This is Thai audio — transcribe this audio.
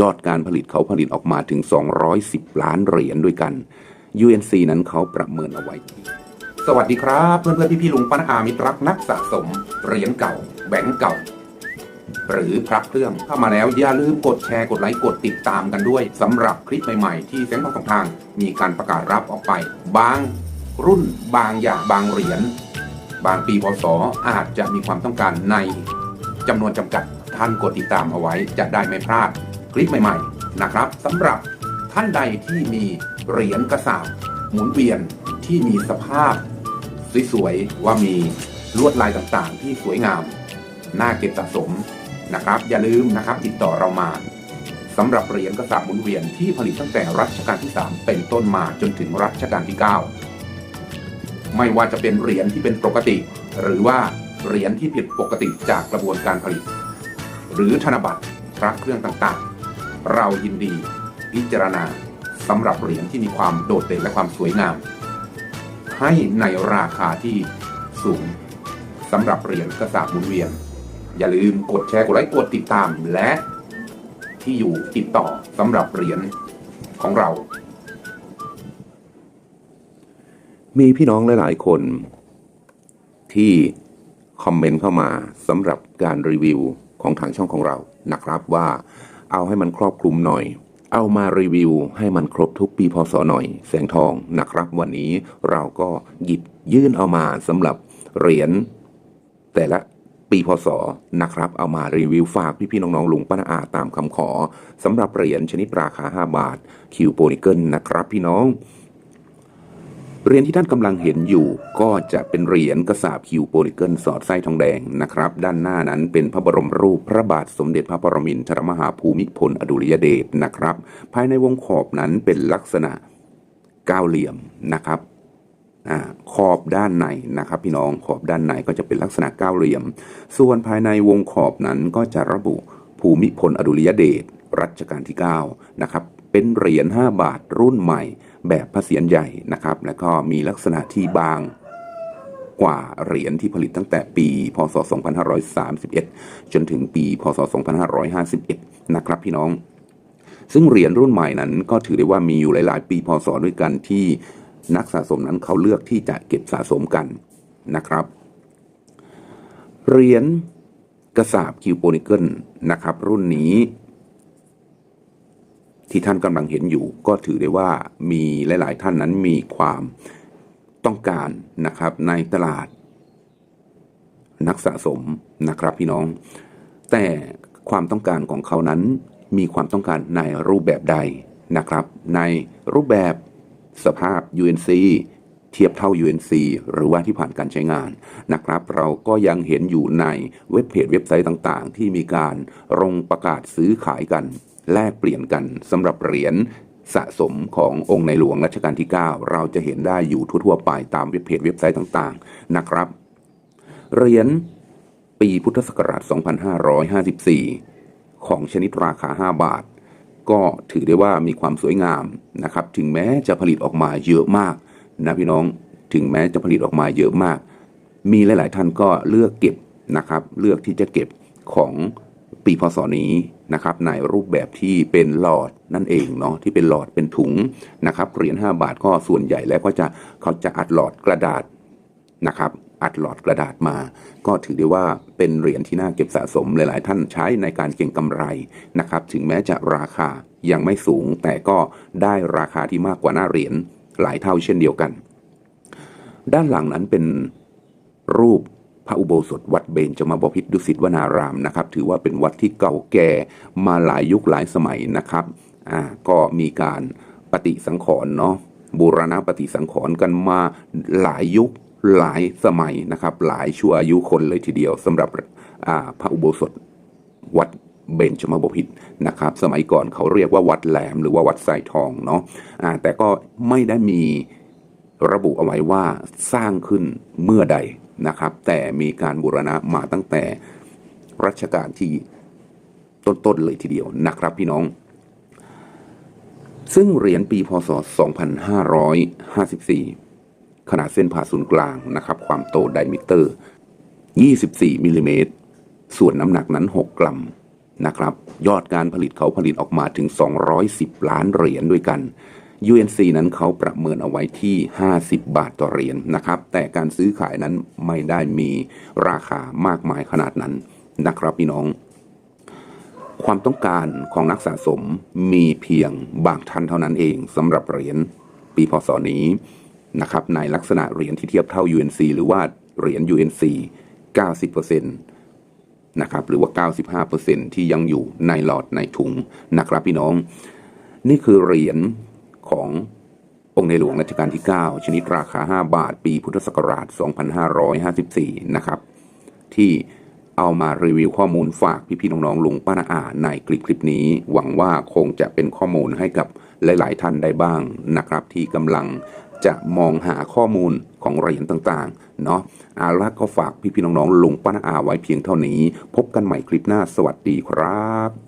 ยอดการผลิตเขาผลิตออกมาถึง 210 ล้านเหรียญด้วยกัน UNC นั้นเขาประเมินเอาไว้ สวัสดีครับ เพื่อนเพื่อนพี่พี่ๆลุงป้านอามิตรรักนักสะสม เหรียญเก่า แบงก์เก่า หรือพระเครื่องเข้ามาแล้วอย่าลืมกดแชร์กดไลค์กดติดตามกันด้วยสำหรับคลิปใหม่ๆ ที่แสงทองสองทาง มีการประกาศรับออกไป บางรุ่นบางอย่างบางเหรียญบางปีพศอาจจะมีความต้องการในจำนวนจำกัดท่านกดติดตามเอาไว้จะได้ไม่พลาด ลิปใหม่ๆนะครับสำหรับท่านใดที่มีเหรียญกระสาบหมุนเวียนที่มีสภาพสวยๆว่ามีลวดลายต่างๆ ที่สวยงาม น่าเก็บสะสมนะครับ อย่าลืมนะครับติดต่อเรามาสำหรับเหรียญกระสาบหมุนเวียนที่ผลิตตั้งแต่รัชกาลที่ 3 เป็นต้นมาจนถึงรัชกาลที่ 9 ไม่ว่าจะเป็นเหรียญที่เป็นปกติ หรือว่าเหรียญที่ผิดปกติจากกระบวนการผลิต หรือธนบัตรพระเครื่องต่างๆ เรายินดี พิจารณาสำหรับเหรียญที่มีความโดดเด่นและความสวยงาม ให้ในราคาที่สูงสำหรับเหรียญกระสาบหมุนเวียน อย่าลืมกดแชร์กดไลค์กดติดตามและที่อยู่ติดต่อสำหรับเหรียญของเรา มีพี่น้องหลาย ๆ คน ที่คอมเมนต์เข้ามาสำหรับการรีวิวของทางช่องของเรานะครับว่า เอาให้มันครอบคลุมหน่อย เอามารีวิวให้มันครบทุกปีพศหน่อย แสงทองนะครับ วันนี้เราก็หยิบยื่นเอามาสำหรับเหรียญแต่ละปีพศนะครับ เอามารีวิวฝากพี่ๆน้องๆลุงป้านาอาตามคำขอสำหรับเหรียญชนิดราคา 5 บาทคิวโปนิเกิลนะครับพี่น้อง เหรียญที่ท่านกำลังเห็นอยู่ก็จะเป็นเหรียญกระสาบคิวโปลิเกิลสอดไส้ทองแดงนะครับ ด้านหน้านั้นเป็นพระบรมรูปพระบาทสมเด็จพระปรมินทรมหาภูมิพลอดุลยเดชนะครับ ภายในวงขอบนั้นเป็นลักษณะก้าเหลี่ยมนะครับอขอบด้านในนะครับ พี่น้องขอบด้านในก็จะเป็นลักษณะก้าเหลี่ยม ส่วนภายในวงขอบนั้นก็จะระบุภูมิพลอดุลยเดชรัชกาลที่ 9 นะครับ เป็นเหรียญ5บาทรุ่นใหม่ แบบพระเศียรใหญ่นะครับ แล้วก็มีลักษณะที่บางกว่าเหรียญที่ผลิตตั้งแต่ปี พศ 2531 จนถึงปี พศ 2551 นะครับพี่น้อง ซึ่งเหรียญรุ่นใหม่นั้นก็ถือได้ว่ามีอยู่หลาย ๆ ปี พศ ด้วยกันที่นักสะสมนั้นเขาเลือกที่จะเก็บสะสมกันนะครับ เหรียญกระสาบคิวโปนิเกิลนะครับ รุ่นนี้ ที่ท่านกำลังเห็นอยู่ ก็ถือได้ว่ามีหลาย ๆ ท่านนั้นมีความต้องการนะครับในตลาด นักสะสมนะครับพี่น้อง แต่ความต้องการของเขานั้นมีความต้องการในรูปแบบใดนะครับ ในรูปแบบสภาพ UNC เทียบเท่า UNC หรือว่าที่ผ่านการใช้งานนะครับ เราก็ยังเห็นอยู่ในเว็บเพจเว็บไซต์ต่างๆ ที่มีการลงประกาศซื้อขายกัน แลกเปลี่ยนกันสำหรับเหรียญสะสมขององค์ในหลวงรัชกาลที่ 9 เราจะเห็นได้อยู่ทั่วๆไปตามเว็บเพจเว็บไซต์ต่างๆนะครับเหรียญปีพุทธศักราช 2554 ของชนิดราคา 5 บาท ก็ถือได้ว่ามีความสวยงามนะครับ ถึงแม้จะผลิตออกมาเยอะมาก นะพี่น้องถึงแม้จะผลิตออกมาเยอะมาก มีหลาย ๆ ท่านก็เลือกเก็บนะครับ เลือกที่จะเก็บของปีพศนี้นะครับในรูปแบบที่เป็นหลอดนั่นเองเนาะที่เป็นหลอดเป็นถุงนะครับเหรียญ5บาทก็ส่วนใหญ่แล้วก็จะเขาจะอัดหลอดกระดาษนะครับ อัดหลอดกระดาษมา ก็ถือได้ว่าเป็นเหรียญที่น่าเก็บสะสมหลาย ๆ ท่านใช้ในการเก็งกำไรนะครับ ถึงแม้จะราคายังไม่สูงแต่ก็ได้ราคาที่มากกว่าหน้าเหรียญ หลายเท่าเช่นเดียวกัน ด้านหลังนั้นเป็นรูปพระอุโบสถวัดเบญจมาบพิตรดุสิตวนารามนะครับ ถือว่าเป็นวัดที่เก่าแก่มาหลายยุคหลายสมัยนะครับอ่าก็มีการปฏิสังขรณ์เนาะบูรณะปฏิสังขรณ์กันมาหลายยุคหลายสมัยนะครับ หลายชั่วอายุคนเลยทีเดียวสำหรับอ่าพระอุโบสถวัด เบญจมาบพิตรนะครับ สมัยก่อนเขาเรียกว่าวัดแหลมหรือว่าวัดไซทองเนาะแต่ก็ไม่ได้มีระบุเอาไว้ว่าสร้างขึ้นเมื่อใดนะครับ แต่มีการบูรณะมาตั้งแต่รัชกาลที่ต้นๆเลยทีเดียวนะครับพี่น้อง ซึ่งเหรียญปีพศ 2554 ขนาดเส้นผ่าศูนย์กลางนะครับ ความโตไดมิเตอร์ 24มิลลิเมตรส่วนน้ำหนักนั้น 6 กรัม นะครับ ยอดการผลิตเขาผลิตออกมาถึง 210 ล้านเหรียญด้วยกัน UNC นั้นเขาประเมินเอาไว้ที่ 50 บาทต่อเหรียญนะครับ แต่การซื้อขายนั้นไม่ได้มีราคามากมายขนาดนั้นนะครับพี่น้อง ความต้องการของนักสะสมมีเพียงบางท่านเท่านั้นเองสำหรับเหรียญปีพศนี้นะครับในลักษณะเหรียญที่เทียบเท่า UNC หรือว่าเหรียญ UNC 90% นะครับหรือว่า 95%ที่ยังอยู่ในหลอดในถุงนะครับพี่น้อง นี่คือเหรียญขององค์ในหลวงรัชกาลที่ 9 ชนิดราคา 5 บาท ปีพุทธศักราช 2554 นะครับ ที่เอามารีวิวข้อมูลฝากพี่ๆน้องๆลุงป้านาอาในคลิปคลิปนี้ หวังว่าคงจะเป็นข้อมูลให้กับหลาย ๆ ท่านได้บ้างนะครับ ที่กำลัง จะมองหาข้อมูลของเหรียญต่างๆ เนาะอาละก็ฝากพี่ๆน้องๆลุงป้านาอาไว้เพียงเท่านี้ พบกันใหม่คลิปหน้าสวัสดีครับ